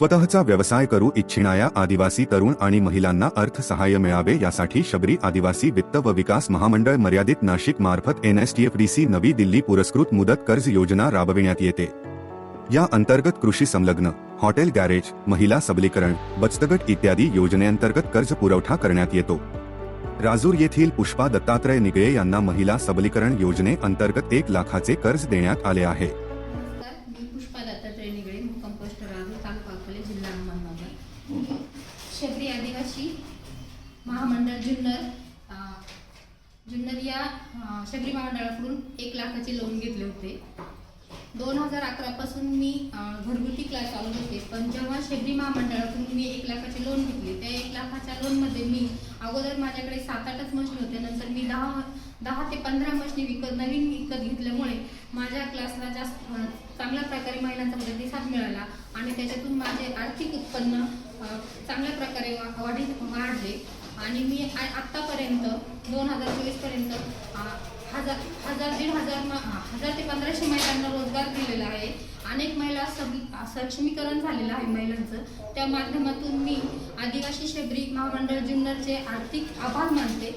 स्वतःचा व्यवसाय करू इच्छिणाऱ्या आदिवासी तरुण आणि महिलांना अर्थसहाय्य मिळावे यासाठी शबरी आदिवासी वित्त व विकास महामंडळ मर्यादित नाशिक मार्फत एनएसटीएफडीसी नवी दिल्ली पुरस्कृत मुदत कर्ज योजना राबविण्यात येते. या अंतर्गत कृषी संलग्न हॉटेल गॅरेज महिला सबलीकरण बचतगट इत्यादी योजनेअंतर्गत कर्ज पुरवठा करण्यात येतो. राजूर येथील पुष्पा दत्तात्रय निगळे यांना महिला सबलीकरण योजनेअंतर्गत एक लाखाचे कर्ज देण्यात आले आहे. दत्तात्रय निगळे मुक्काम पोस्ट राहुल तालुका अकोले जिल्हा अहमदनगर. शबरी आदिवासी महामंडळ जुन्नर जुन्नर या शबरी महामंडळाकडून एक लाखाचे लोन घेतले होते. दोन हजार अकरापासून मी घरगुती क्लास चालू होते पण जेव्हा शबरी महामंडळाकडून मी एक लाखाचे लोन घेतले त्या एक लाखाच्या लोनमध्ये मी अगोदर माझ्याकडे सात आठच मशीन होते नंतर मी दहा दहा ते पंधरा मशीनी विकत नवीन विकत घेतल्यामुळे माझ्या क्लासला जास्त प्रकारे महिलांचा प्रतिसाद मिळाला आणि त्याच्यातून माझे आर्थिक उत्पन्न चांगल्या प्रकारे वाढी वाढले. आणि मी आत्तापर्यंत दोन हजार चोवीसपर्यंत हजार हजार दीड हजार हजार ते पंधराशे महिलांना रोजगार दिलेला आहे. अनेक महिला सब सक्षमीकरण झालेलं आहे महिलांचं. त्या माध्यमातून मी आदिवासी शबरी महामंडळ जुन्नरचे आर्थिक आभार मानते.